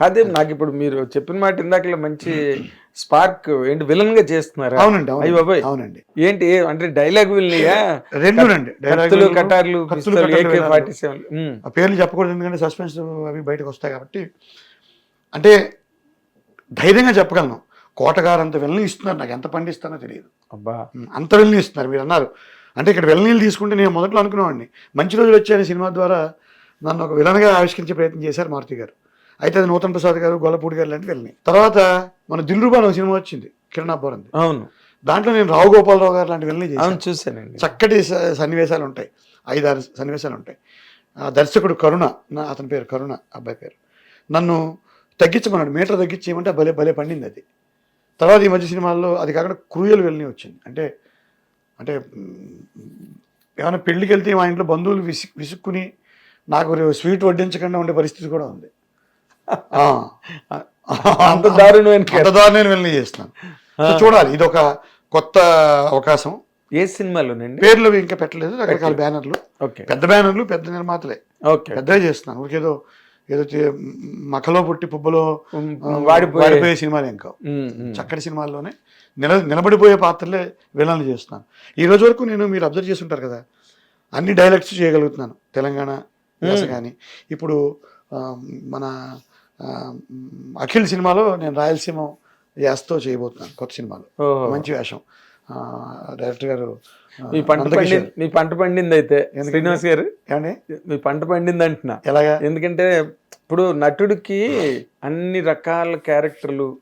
కాదే నాకు ఇప్పుడు మీరు చెప్పిన మాట ఇందాకలో మంచి స్పార్క్ ఏంటి విలన్గా చేస్తున్నారు? అవునండి అయ్యి బాబాయ్. అవునండి. ఏంటి అంటే డైలాగ్ విల్నియా? రెండునండి కత్తులు డైలాగులు, కటార్లు. 47 ఉమ్, ఆ పేర్లు చెప్పకూడదు ఎందుకంటే సస్పెన్స్ అవి బయటకు వస్తాయి కాబట్టి. అంటే ధైర్యంగా చెప్పగలను. కోటగారు అంత వెళ్ళని ఇస్తున్నారు నాకు ఎంత పండిస్తానో తెలియదు. అబ్బా. అంత వెళ్ళని ఇస్తున్నారు మీరు అన్నారు. అంటే ఇక్కడ వెళ్ళనీళ్ళు తీసుకుంటే నేను మొదట్లో అనుకునేవాడిని. మంచి రోజులు వచ్చాయని సినిమా ద్వారా నన్ను ఒక విలన్గా ఆవిష్కరించే ప్రయత్నం చేశారు మారుతి గారు. అయితే అది నూతన్ ప్రసాద్ గారు గొల్లపూడి గారు లాంటి వెళ్ళని. తర్వాత మన దిల్రుబాన్ ఒక సినిమా వచ్చింది కిరణ్ అబ్బోరంది అవును. దాంట్లో నేను రావు గోపాలరావు గారు లాంటి అవును చూసానండి చక్కటి సన్నివేశాలు ఉంటాయి. ఐదారు సన్నివేశాలు ఉంటాయి. ఆ దర్శకుడు కరుణ నా అతని పేరు కరుణ అబ్బాయి పేరు. నన్ను తగ్గించమన్నాడు మీటర్ తగ్గించేయమంటే భలే భలే పండింది అది. తర్వాత ఈ మధ్య సినిమాల్లో అది కాకుండా క్రూయల్ వెళ్ళని వచ్చింది. అంటే అంటే ఏమైనా పెళ్ళికి వెళ్తే మా ఇంట్లో బంధువులు విసి విసుక్కుని నాకు స్వీట్ వడ్డించకుండా ఉండే పరిస్థితి కూడా ఉంది. అంత దారుణమైన అంత దారుణమైన వెళ్ళని చేస్తున్నాను. చూడాలి ఇది ఒక కొత్త అవకాశం. ఏ సినిమాలోనండి? పేర్లు ఇంకా పెట్టలేదు రకరకాల బ్యానర్లు. ఓకే. పెద్ద బ్యానర్లు పెద్ద నిర్మాతలే. ఓకే. పెద్దగా చేస్తున్నాను. ఊరికేదో ఏదో చే- మఖలో పుట్టి పుబ్బలో వాడిపోయే- సినిమాలు ఉమ్. చక్కటి సినిమాల్లోనే నిల నిలబడిపోయే పాత్రలే విలన్లు చేస్తున్నాను. ఈ రోజు వరకు నేను మీరు అబ్జర్వ్ చేసి ఉంటారు కదా అన్ని డైలెక్ట్స్ చేయగలుగుతున్నాను. తెలంగాణ యాస కానీ ఇప్పుడు మన అఖిల్ సినిమాలో నేను రాయలసీమ యాసతో చేయబోతున్నాను కొత్త సినిమాలో. ఓహో. మంచి వేషం. డైరెక్టర్ గారు మీ పంట. పండింది మీ పంట పండింది అయితే శ్రీనివాస్ గారు? ఏమండి? మీ పంట పండింది అంటున్నా ఎలాగా? ఎందుకంటే ఇప్పుడు నటుడికి అన్ని రకాల క్యారెక్టర్లు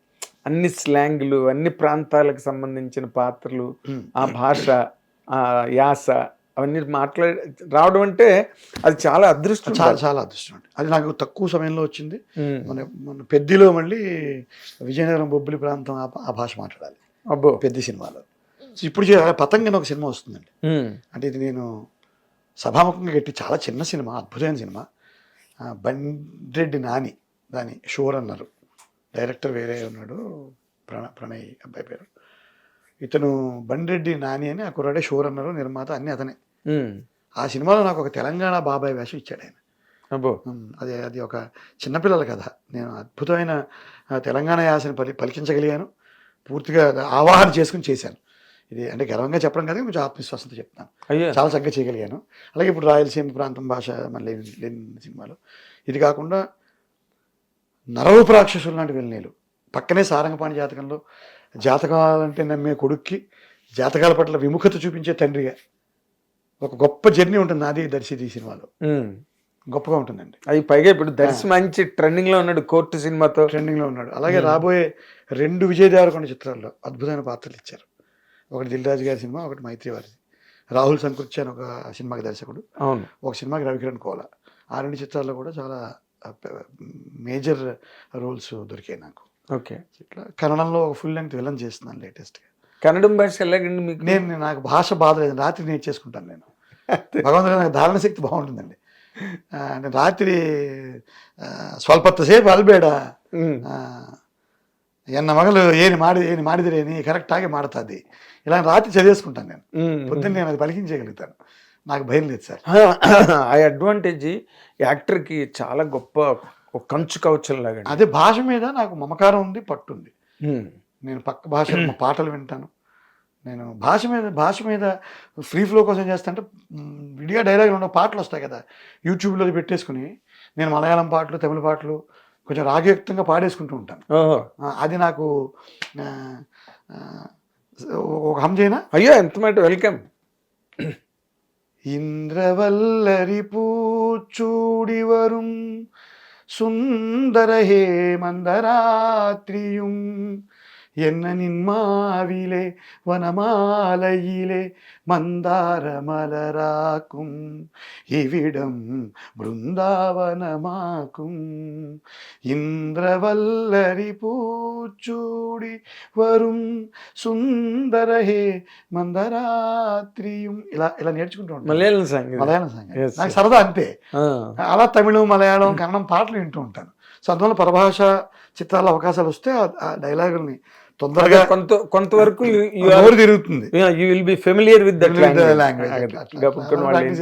అన్ని స్లాంగ్లు అన్ని ప్రాంతాలకు సంబంధించిన పాత్రలు. ఆ భాష ఆ యాస అవన్నీ మాట్లాడి రావడం అంటే అది చాలా అదృష్టం చాలా చాలా అదృష్టం అండి. అది నాకు తక్కువ సమయంలో వచ్చింది. మన మన పెద్దిలో మళ్ళీ విజయనగరం బొబ్బిలి ప్రాంతం ఆ- భాష మాట్లాడాలి. అబ్బో. పెద్ద సినిమాలో. ఇప్పుడు పతంగి అని ఒక సినిమా వస్తుందండి. అంటే ఇది నేను సభాముఖంగా కట్టి చాలా చిన్న సినిమా అద్భుతమైన సినిమా. బండ్రెడ్డి నాని దాని షోర్ అన్నారు డైరెక్టర్ వేరే ఉన్నాడు ప్రణ్ ప్రణయ్ అబ్బాయి పేరు. ఇతను బండ్రెడ్డి నాని అని ఆ కుర్రాడే షోర్ అన్నారు నిర్మాత అన్నీ అతనే. ఆ సినిమాలో నాకు ఒక తెలంగాణ బాబాయ్ వేషం ఇచ్చాడు ఆయన. అబ్బో. అది అది ఒక చిన్నపిల్లల కథ. నేను అద్భుతమైన తెలంగాణ యాసని పలి పలికించగలిగాను. పూర్తిగా ఆవాహన చేసుకుని చేశాను. ఇది అంటే గర్వంగా చెప్పడం కదా కొంచెం ఆత్మవిశ్వాసంతో చెప్తాను అయ్యా. చాలా చక్కగా చేయగలిగాను. అలాగే ఇప్పుడు రాయలసీమ ప్రాంతం భాష మళ్ళీ లేని సినిమాలో. ఇది కాకుండా నరవపు రాక్షసులు లాంటి వెళ్ళనీలు పక్కనే సారంగపాణి జాతకంలో జాతకాలంటే నమ్మే కొడుక్కి జాతకాల పట్ల విముఖత చూపించే తండ్రిగా ఒక గొప్ప జర్నీ ఉంటుంది నాది దర్శిది ఈ సినిమాలో. గొప్పగా ఉంటుందండి. అవి పైగా ఇప్పుడు దర్శి మంచి ట్రెండింగ్లో ఉన్నాడు కోర్టు సినిమాతో. ట్రెండింగ్లో ఉన్నాడు. అలాగే రాబోయే రెండు విజయ్ దేవరకొండ చిత్రాల్లో అద్భుతమైన పాత్రలు ఇచ్చారు. ఒకటి దిల్ రాజు గారి సినిమా ఒకటి మైత్రి వారిది రాహుల్ సంకృత్య అని ఒక సినిమాకి దర్శకుడు. అవును. ఒక సినిమాకి రవికిరణ్ కోల. ఆ రెండు చిత్రాల్లో కూడా చాలా మేజర్ రోల్స్ దొరికాయి నాకు. ఓకే. ఇట్లా కన్నడంలో ఒక ఫుల్ లెంగ్త్ విలన్ చేస్తున్నాను లేటెస్ట్గా. కన్నడం భాష ఎలాగండి మీకు? నేను నాకు భాష బాధలేదు రాత్రి నేను చేసుకుంటాను నేను. భగవంతుడు నాకు ధారణ శక్తి బాగుంటుందండి. నేను రాత్రి స్వల్పత్తసేపు అల్బేడ ఎన్న మగలు ఏని మాడి ఏని మాడిదిరేని కరెక్ట్ ఆగి మాడతాది. ఇలా రాత్రి చదివేసుకుంటాను నేను. పొద్దున్న నేను అది పలికించగలుగుతాను నాకు భయం లేదు సార్. ఆ అడ్వాంటేజ్ యాక్టర్కి చాలా గొప్ప కంచు కవచం లాగా అదే భాష మీద నాకు మమకారం ఉంది పట్టుంది నేను పక్క భాష మా పాటలు వింటాను నేను భాష మీద భాష మీద ఫ్రీ ఫ్లో కోసం చేస్తాంటే మ్, విడిగా డైలాగులు ఉన్న పాటలు వస్తాయి కదా యూట్యూబ్లో అది పెట్టేసుకుని నేను మలయాళం పాటలు తమిళ పాటలు కొంచెం రాగయుక్తంగా పాడేసుకుంటూ ఉంటాను ఓహో ఆ, అది నాకు ఆ, ఆ, ఒక హంజైనా అయ్యో ఎంత మాట వెల్కమ్ இந்திரவல்லரி பூச்சூடி வரும் சுந்தர ஹேமந்தராத்திரியும் എന്നനിന്മാവിലെ വനമാലയിലെ മന്ദാരമലരാക്കും ഇവിടം വൃന്ദാവനമാക്കും ഇന്ദ്രവല്ലരി പൂച്ചൂടി വരും സുന്ദരഹേ మందరాత్రియం. ఇలా ఇలా నేర్చుకుంటూ ఉంటాను మలయాళం సాంగ్ మలయాళం సాంగ్ నాకు సరదా అంతే అలా తమిళం మలయాళం కన్నడం పాటలు వింటూ ఉంటాను. సో అందువల్ల పరభాష చిత్రాల అవకాశాలు వస్తే ఆ డైలాగుల్ని తొందరగా కొంత కొంతవరకు తిరుగుతుంది. You will be familiar with that language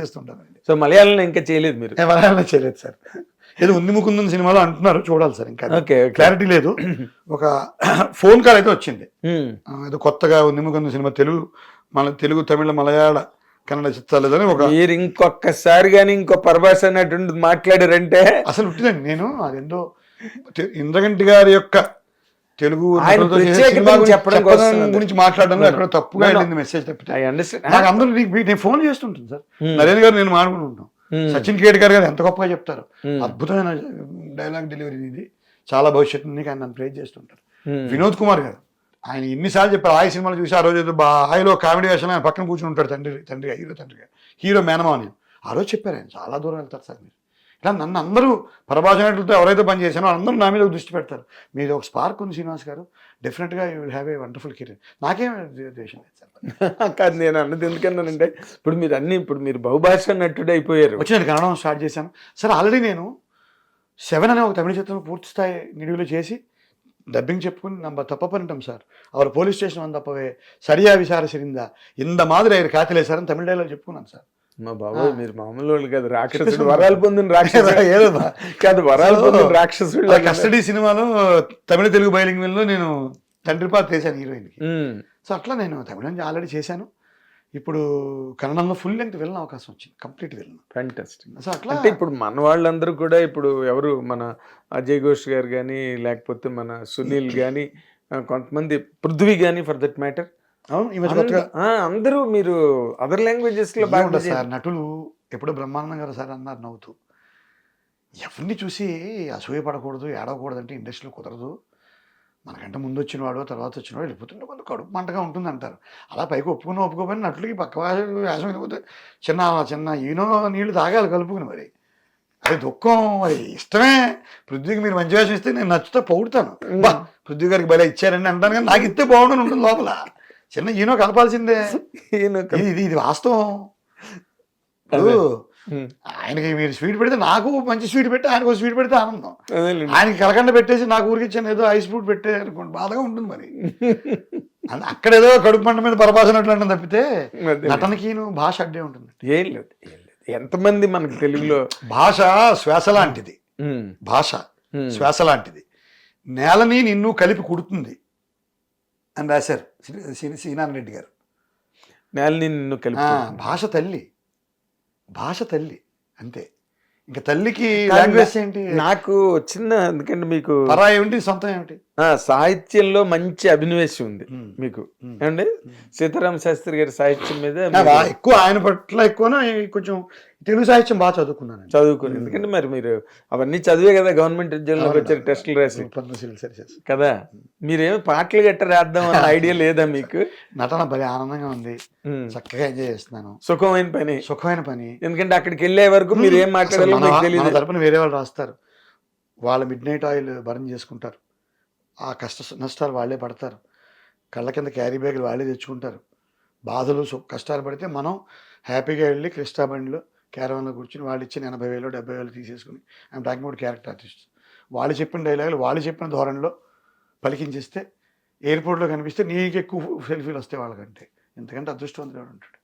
so మలయాళంలో ఇంకా చేయలేదు మీరు? నేను మలయాళం చేయలేదు సార్. ఏదో ఉంది ముకుందని సినిమాలో అంటున్నారు చూడాలి సార్ ఇంకా ఓకే క్లారిటీ లేదు. ఒక ఫోన్ కాల్ అయితే వచ్చింది. ఆ, ఏదో కొత్తగా ఉంది ముకుంద సినిమా తెలుగు మన తెలుగు తమిళ మలయాళ కన్నడ చిత్రాలు అని ఒక మీరు ఇంకొకసారి కానీ ఇంకో పరభాష అన్నట్టు మాట్లాడారంటే? అసలు ఉట్టిదండి నేను అదేందో ఇంద్రగంటి గారి యొక్క తెలుగు ఆయన గురించి చెప్పడం మాట్లాడడంలో ఎక్కడో తప్పుగా. వెళ్ళింది మెసేజ్ తప్పితే. నాకు అందరూ నేను ఫోన్ చేస్తుంటాను సార్. Hmm. నరేంద్ర గారు నేను మాట్లాడుకుంటాం Hmm. సచిన్ కేట్ గారు ఎంత గొప్పగా చెప్తారు. Hmm. అద్భుతమైన డైలాగ్ డెలివరీ ఇది. చాలా భవిష్యత్తు కానీ నన్ను ప్రేజ్ చేస్తుంటారు. వినోద్ కుమార్ గారు ఆయన ఎన్నిసార్లు చెప్పారు ఆయ సినిమాలు చూసి ఆ రోజు ఏదో హాయిలో కామెడీ వేషాలు ఆయన పక్కన కూర్చుని ఉంటాడు తండ్రి తండ్రిగా హీరో తండ్రిగా హీరో మేనమా అని ఆ రోజు చెప్పారు ఆయన చాలా దూరం వెళ్తారు సార్ మీరు. ఇలా నన్ను అందరూ పరభాష నటులతో ఎవరైతే పని చేశానో అందరూ నా మీద ఒక దృష్టి పెడతారు మీది ఒక స్పార్క్ ఉంది శ్రీనివాస్ గారు డెఫినెట్గా you will have a wonderful career నాకేం ద్వేషం లేదు సార్ కాదు నేను అన్నది ఎందుకన్నానంటే ఇప్పుడు మీరు అన్ని ఇప్పుడు మీరు బహుభాష నటుడు అయిపోయారు వచ్చినట్టు కన్నడం స్టార్ట్ చేశాను సార్ ఆల్రెడీ నేను సెవెన్ అనే ఒక తమిళ చిత్రం పూర్తి స్థాయి నిడివిలో చేసి డబ్బింగ్ చెప్పుకుని நம்ம தப்ப பண்ணிட்டோம் சார் அவர் పోలీస్ స్టేషన్ వందప్పవే సరియా విచారసిరిందా ఇంత మాదిరి ఆయన కాతిలేశారని తమిళ డైలాగ్ చెప్పుకున్నాను సార్ మా బాబాయ్ మీరు మామూలు వాళ్ళు కాదు రాక్షసుడు వరాలు పొందిన రాక్షసుడు. ఏదో. కాదు వరాలు పొందిన రాక్షసుడు కస్టడీ సినిమాలో తమిళ తెలుగు బైలింగ్లో నేను తండ్రి పాత్ర చేశాను హీరోయిన్కి. ఉమ్. సో అట్లా నేను తమిళం ఆల్రెడీ చేశాను. ఇప్పుడు కన్నడంలో ఫుల్ లెంగ్త్ వెళ్ళిన అవకాశం వచ్చింది కంప్లీట్ వెళ్ళిన. ఫ్యాంటాస్టిక్ సో అట్లా అంటే ఇప్పుడు మన వాళ్ళందరూ కూడా ఇప్పుడు ఎవరు మన అజయ్ ఘోష్ గారు కానీ లేకపోతే మన సునీల్ కానీ కొంతమంది పృథ్వీ కానీ ఫర్ దట్ మ్యాటర్ అందరూ మీరు అదర్ లాంగ్వేజెస్లో బాగా సార్ నటులు ఎప్పుడో బ్రహ్మానందం గారు సార్ అన్నారు నవ్వుతూ. ఎవరిని చూసి అసూయ పడకూడదు ఏడవకూడదు అంటే ఇండస్ట్రీలో కుదరదు. మనకంటే ముందు వచ్చినవాడు తర్వాత వచ్చినవాడు వెళ్ళిపోతుంటే కొంత కడుపు మంటగా ఉంటుంది అంటారు. అలా పైకి ఒప్పుకుని ఒప్పుకోపోయిన నటులకి పక్క వాస- వేషం వెళ్ళిపోతే చిన్న చిన్న ఈనో నీళ్ళు తాగాలి కలుపుకుని మరి. అది దుఃఖం మరి ఇష్టమే. పృథ్వీకి మీరు మంచి వేషం ఇస్తే నేను నచ్చుతా పొగుడుతాను. పృథ్వీ గారికి భలే ఇచ్చారండి అంటాను కానీ నాకు ఇస్తే బాగుండని ఉంటుంది లోపల. చిన్న ఈనో కలపాల్సిందే. ఈయన ఒక- ఇది ఇది వాస్తవం. ఇప్పుడు. ఆయనకి మీరు స్వీట్ పెడితే నాకు మంచి స్వీట్ పెట్టి ఆయనకు స్వీట్ పెడితే ఆనందం. ఆయనకి కలకండ పెట్టేసి నాకు ఊరికి ఇచ్చాను ఏదో ఐస్ ఫ్రూట్ పెట్టే అనుకోండి బాధగా ఉంటుంది మరి. అక్కడ ఏదో కడుపు మంట మీద అంటే తప్పితే. నటనకి భాష అడ్డే ఉంటుంది. ఏం లేదు ఎంతమంది మనకి తెలుగులో భాష శ్వాస లాంటిది. భాష. శ్వాస లాంటిది. నేలని నిన్ను కలిపి కుడుతుంది. అని రాశారు. శ్రీ- శ్రీ- శ్రీనారాయణ రెడ్డి గారు. నేలని నిన్ను భాష తల్లి. భాష తల్లి. అంతే. ఇంకా తల్లికి లాంగ్వేజ్ ఏంటి? నాకు చిన్న ఎందుకంటే మీకు పరా ఏమిటి సొంతం ఏమిటి? సాహిత్యంలో మంచి అభినవేశం ఉంది. మీకు. ఏమండి? సీతారామ శాస్త్రి గారి సాహిత్యం మీద ఎక్కువ ఆయన పట్ల ఎక్కువ కొంచెం తెలుగు సాహిత్యం బాగా చదువుకున్నాను చదువుకుని. ఎందుకంటే మరి మీరు అవన్నీ చదివే కదా గవర్నమెంట్ ఉద్యోగంలోకి వచ్చారు టెస్టులు రాసి. కదా? మీరేమి పాటలు గట్ట రాద్దాం అన్న ఐడియా లేదా మీకు? నటన భలే ఆనందంగా ఉంది. చక్కగా ఎంజాయ్ చేస్తున్నాను. సుఖమైన పని. సుఖమైన పని. ఎందుకంటే అక్కడికి వెళ్ళే వరకు మీరు ఏం మాట్లాడాలో తెలియదు. తరపున వేరే వాళ్ళు రాస్తారు. వాళ్ళ మిడ్ నైట్ ఆయిల్ బర్న్ చేసుకుంటారు. ఆ కష్ట నష్టాలు వాళ్ళే పడతారు. కళ్ళ కింద క్యారీ బ్యాగులు వాళ్ళే తెచ్చుకుంటారు. బాధలు సు- కష్టాలు పడితే మనం హ్యాపీగా వెళ్ళి క్రిస్టా బండిలో క్యారవన్లో కూర్చుని వాళ్ళు ఇచ్చిన ఎనభై వేలు డెబ్బై వేలు తీసేసుకుని I'm talking about character artist. వాళ్ళు చెప్పిన డైలాగులు వాళ్ళు చెప్పిన ధోరణిలో పలికించేస్తే ఎయిర్పోర్ట్లో కనిపిస్తే నీకు ఎక్కువ సెల్ఫీలు వస్తాయి వాళ్ళకంటే. ఎందుకంటే అదృష్టవంతుడు ఉంటాడు?